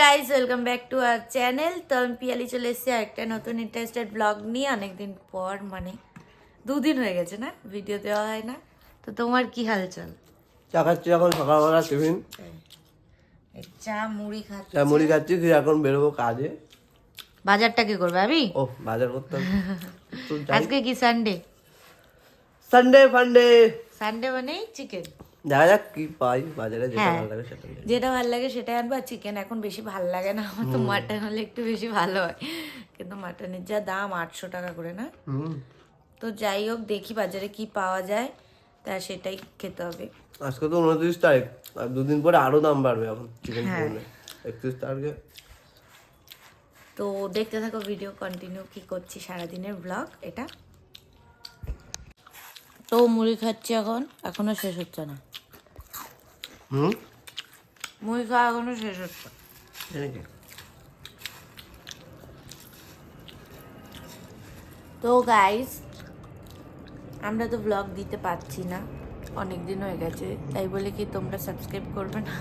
Guys welcome back to our channel তো আমি পিয়ালি চলে এসেছি একটা নতুন ইন্টারেস্টেড ব্লগ নিয়ে অনেকদিন পর মানে দুদিন হয়ে গেছে না? ভিডিও দেওয়া হয় না। তো তোমার কি হালচাল? চা খাচ্ছি এখন সকালবেলা টিফিন। চা মুড়ি খাচ্ছি। চা মুড়ি খাচ্ছি ফির এখন বেরোবো কাজে। বাজারটা কি করবে আমি ও বাজার করতে। আজকে কি সানডে সানডে ফান্ডে সানডে মানেই চিকেন দেখা যাক কি পাই বাজারে যেটা হ্যাঁ। ভালো লাগে সেটা যেটা ভালো লাগে সেটাই আনব। আর চিকেন এখন বেশি ভালো লাগে না। আমার তো মাটন হলে একটু বেশি ভালো হয়। কিন্তু মাটনের যা দাম আটশো টাকা করে না? হুম। তো যাই হোক দেখি বাজারে কি পাওয়া যায়। তা সেটাই খেতে হবে। আজকে তো উনত্রিশ তারিখ। আর দুদিন পরে আরও দাম বাড়বে এখন চিকেন হ্যাঁ। চিকেনে একত্রিশ তারিখে। তো দেখতে থাকো ভিডিও কন্টিনিউ কি করছি সারাদিনের ব্লগ এটা। তো মুড়ি খাচ্ছি এখন। এখনও শেষ হচ্ছে না। হুম? মুড়ি খাওয়া এখনও শেষ হচ্ছে। তো গাইস আমরা তো ব্লগ দিতে পারছি না। অনেক দিন হয়ে গেছে তাই বলে কি তোমরা সাবস্ক্রাইব করবে না?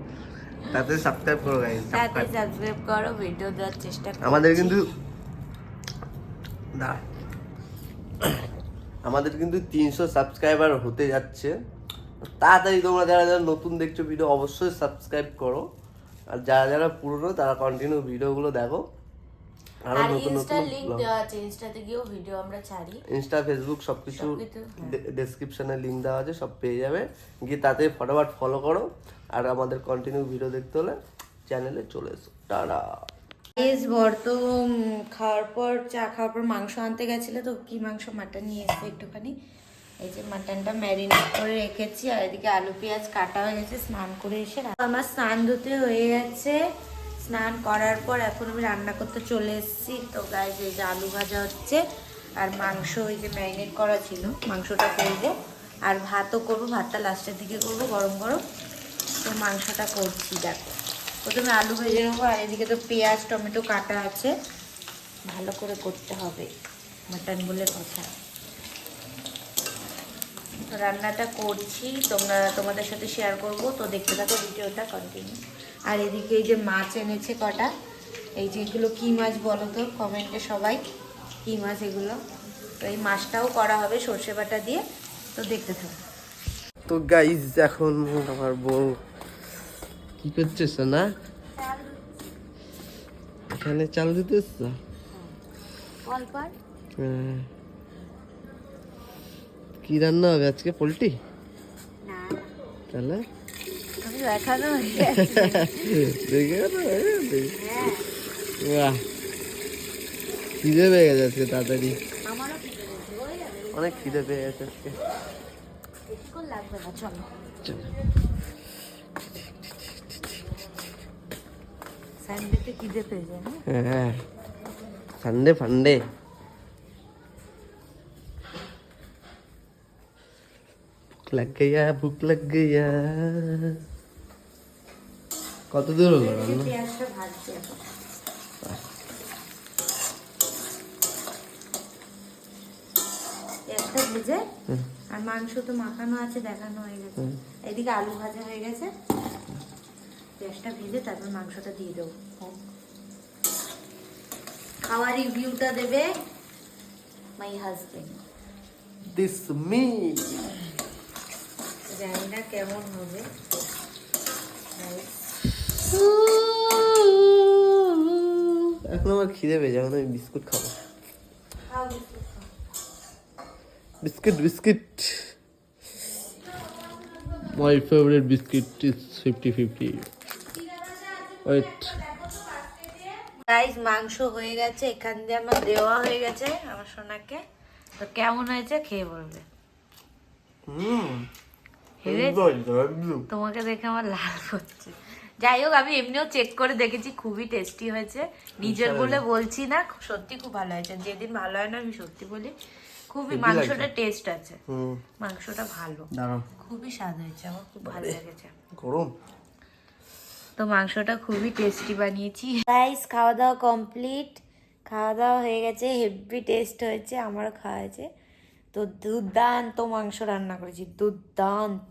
তাতে সাবস্ক্রাইব করো গাইস তাতে সাবস্ক্রাইব করো ভিডিও দেওয়ার চেষ্টা করো আমাদের কিন্তু না। আমাদের কিন্তু তিনশো সাবস্ক্রাইবার হতে যাচ্ছে। তাড়াতাড়ি তোমরা যারা যারা নতুন দেখছ ভিডিও অবশ্যই সাবস্ক্রাইব করো। আর যারা যারা পুরনো তারা কন্টিনিউ ভিডিওগুলো দেখো। আরও নতুন নতুন লিংক দেওয়া আছে ইনস্টাতে গিয়েও ভিডিও আমরা ছাড়ি। ইনস্টা ফেসবুক সবকিছু সবকিছু, হ্যাঁ। ডেসক্রিপশনে লিংক দেওয়া আছে সব পেয়ে যাবে। গিয়ে তাতে ফটোফট ফলো করো। আর আমাদের কন্টিনিউ ভিডিও দেখতে হলে চ্যানেলে চলে এসো। টাটা। বেশ বর তো খাওয়ার পর চা খাওয়ার পর মাংস আনতে গেছিলে তো কি মাংস মাটন নিয়ে এসছে একটুখানি। এই যে মাটনটা ম্যারিনেট করে রেখেছি আর এদিকে আলু পেঁয়াজ কাটা হয়ে গেছে, স্নান করে এসে আমার স্নান ধুতে হয়ে গেছে। স্নান করার পর এখন আমি রান্না করতে চলে এসেছি। তো গায়ে এই যে আলু ভাজা হচ্ছে আর মাংস ওই যে ম্যারিনেট করা ছিল, মাংসটা করব। আর ভাতও করব, ভাতটা লাস্টের দিকে করব, গরম গরম। তো মাংসটা করছি, দেখো। প্রথমে আলু ভেজে নেব আর এদিকে তো পেঁয়াজ, টমেটো কাটা আছে। ভালো করে করতে হবে। মাটন বলে কথা। রান্নাটা করছি তোমরা তোমাদের সাথে শেয়ার করব। তো দেখতে থাকো ভিডিওটা কন্টিনিউ আর এদিকে এই যে মাছ এনেছে কটা এই যে এগুলো কী মাছ বলো তো? কমেন্টে সবাই কী মাছ এগুলো? তো এই মাছটাও করা হবে সর্ষে বাটা দিয়ে। তো দেখতে থাকো। তো গাইজ এখন আমার বউ কি করছিস না এখানে চাল দিতে অল্প হ্যাঁ। কি রান্না হবে আজকে পোলট্রি? তাহলে? দেখ। বাহ। খিদে পেয়ে গেছে আজকে তাড়াতাড়ি। হয়ে অনেক খিদে পেয়ে গেছে আজকে। বেশিক্ষণ লাগবে না চলো। চলো। সানডেতে খিদে পেয়ে যায় হ্যাঁ সানডে ফান্ডে লাগ গয়া ভুক লাগ গয়া কত দূর হলো রান্না পেঁয়াজটা ভাজছি এখন পেঁয়াজটা ভেজে আর মাংস তো মাখানো আছে দেখানো হয়ে গেছে। এদিকে আলু ভাজা হয়ে গেছে। পেঁয়াজটা ভেজে তারপর মাংসটা দিয়ে দেবো। খাওয়ার রিভিউটা দেবে মাই হাজবেন্ড। দিস মি জানি না কেমন হবে। এখন আমার খিদে পেয়ে যাবে আমি বিস্কুট খাব। Biscuit biscuit my favourite biscuit is fifty fifty wait guys মাংস হয়ে গেছে এখান দিয়ে আমার দেওয়া হয়ে গেছে আমার সোনাকে। তো কেমন হয়েছে খেয়ে বলবে। হুম। তোমাকে দেখে আমার লাল করছে যাই হোক আমি এমনিও চেক করে দেখেছি খুবই টেস্টি হয়েছে। নিজের বলে বলছি না সত্যি খুব ভালো হয়েছে। যেদিন ভালো হয় না আমি সত্যি বলি খুবই মাংসটা টেস্ট আছে। মাংসটা ভালো। খুবই স্বাদ হয়েছে আমার খুব ভালো লেগেছে। গরম। তো মাংসটা খুবই টেস্টি বানিয়েছি। রাইস খাওয়া দাওয়া কমপ্লিট খাওয়া দাওয়া হয়ে গেছে হেভি টেস্ট হয়েছে আমারও খাওয়া হয়েছে। তো দুর্দান্ত মাংস রান্না করেছি দুর্দান্ত।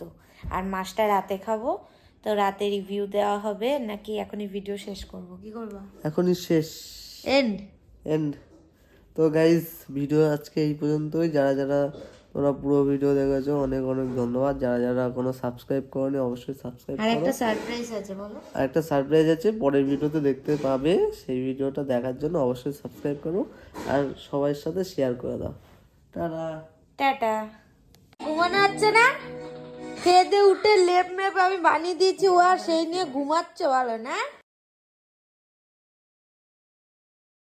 আর মাছটা রাতে খাব তো রাতে রিভিউ দেওয়া হবে নাকি এখনই ভিডিও শেষ করব? কি করব? এখনই শেষ। এন্ড এন্ড তো গাইজ ভিডিও আজকে এই পর্যন্তই। যারা যারা তোমরা পুরো ভিডিও দেখেছ অনেক অনেক ধন্যবাদ। যারা যারা কোনো সাবস্ক্রাইব করনি অবশ্যই সাবস্ক্রাইব আর করো। একটা সারপ্রাইজ আছে বলো। আর একটা সারপ্রাইজ আছে পরের ভিডিওতে দেখতে পাবে। সেই ভিডিওটা দেখার জন্য অবশ্যই সাবস্ক্রাইব করো। আর সবার সাথে শেয়ার করে দাও। টাটা। ঘুমানো হচ্ছে না? খেয়ে দিয়ে উঠে লেপ মেপ আমি বানিয়ে দিয়েছি, ও আর সেই নিয়ে ঘুমাচ্ছে ভালো না?